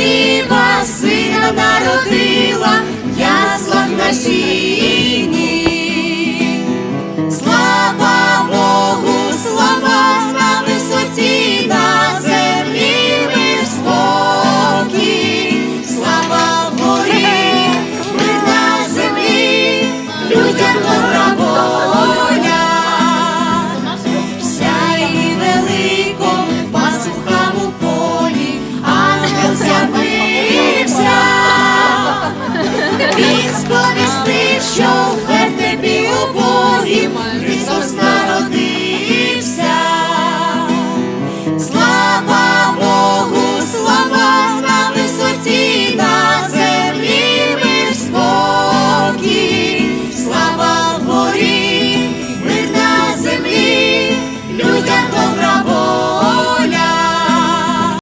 Діва сина народи.